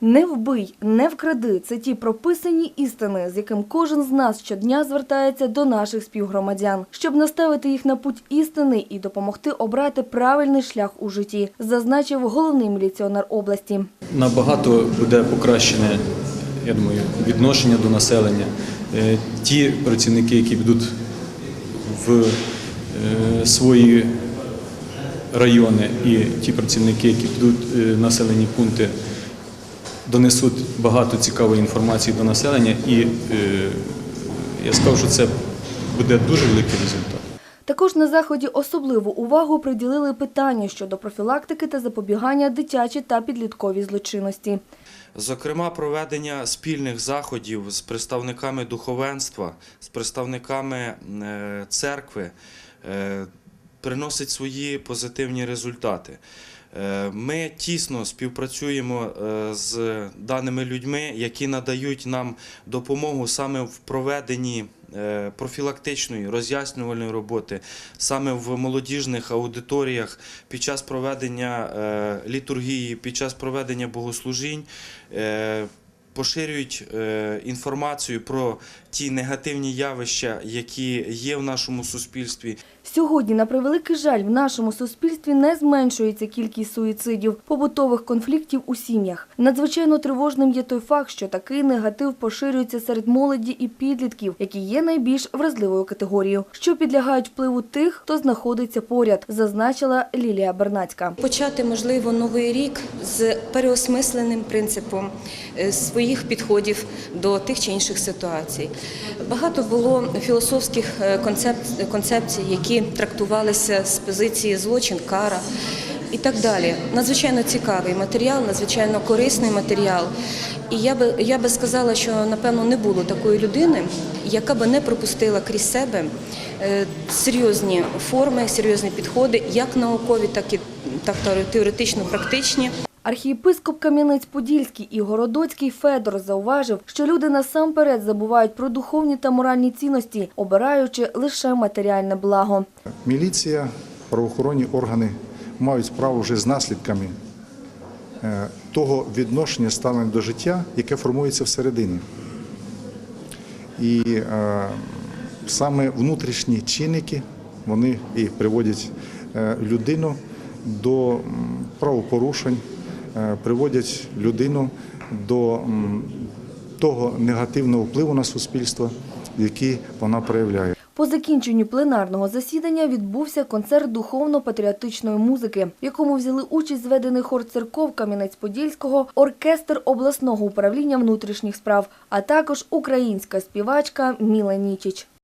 Не вбий, не вкради це ті прописані істини, з яким кожен з нас щодня звертається до наших співгромадян, щоб наставити їх на путь істини і допомогти обрати правильний шлях у житті, зазначив головний міліціонер області. Набагато буде покращене, я думаю, відношення до населення. Е, Ті працівники, які підуть в е, свої райони, і ті працівники, які підуть е, в населені пункти, донесуть багато цікавої інформації до населення, і е, я скажу, що це буде дуже великий результат. Також на заході особливу увагу приділили питання щодо профілактики та запобігання дитячій та підлітковій злочинності. Зокрема, проведення спільних заходів з представниками духовенства, з представниками е, церкви е, приносить свої позитивні результати. Е, Ми тісно співпрацюємо е, з даними людьми, які надають нам допомогу саме в проведенні е, профілактичної роз'яснювальної роботи, саме в молодіжних аудиторіях під час проведення літургії, під час проведення богослужінь. Поширюють е, інформацію про ті негативні явища, які є в нашому суспільстві, Сьогодні, на превеликий жаль, в нашому суспільстві не зменшується кількість суїцидів, побутових конфліктів у сім'ях. Надзвичайно тривожним є той факт, що такий негатив поширюється серед молоді і підлітків, які є найбільш вразливою категорією, що підлягають впливу тих, хто знаходиться поряд, зазначила Лілія Бернацька. Почати можливо новий рік з переосмисленим принципом е, своїх підходів до тих чи інших ситуацій. Багато було філософських е, концепцій, які трактувалися з позиції злочин, кара. І так далі. Надзвичайно цікавий матеріал, надзвичайно корисний матеріал. І я би я би сказала, що напевно не було такої людини, яка би не пропустила крізь себе е, серйозні форми, серйозні підходи, як наукові, так і так теоретично практичні. Архієпископ Кам'янець-Подільський і Городоцький Федор зауважив, що люди насамперед забувають про духовні та моральні цінності, обираючи лише матеріальне благо. Міліція, правоохоронні органи мають справу вже з наслідками е, того відношення ставлення до життя, яке формується всередині. І е, саме внутрішні чинники вони і приводять е, людину до правопорушень, приводять людину до того негативного впливу на суспільство, який вона проявляє. По закінченню пленарного засідання відбувся концерт духовно-патріотичної музики, в якому взяли участь зведений хор церков Кам'янець-Подільського, оркестр обласного управління внутрішніх справ, а також українська співачка Міла Нічич.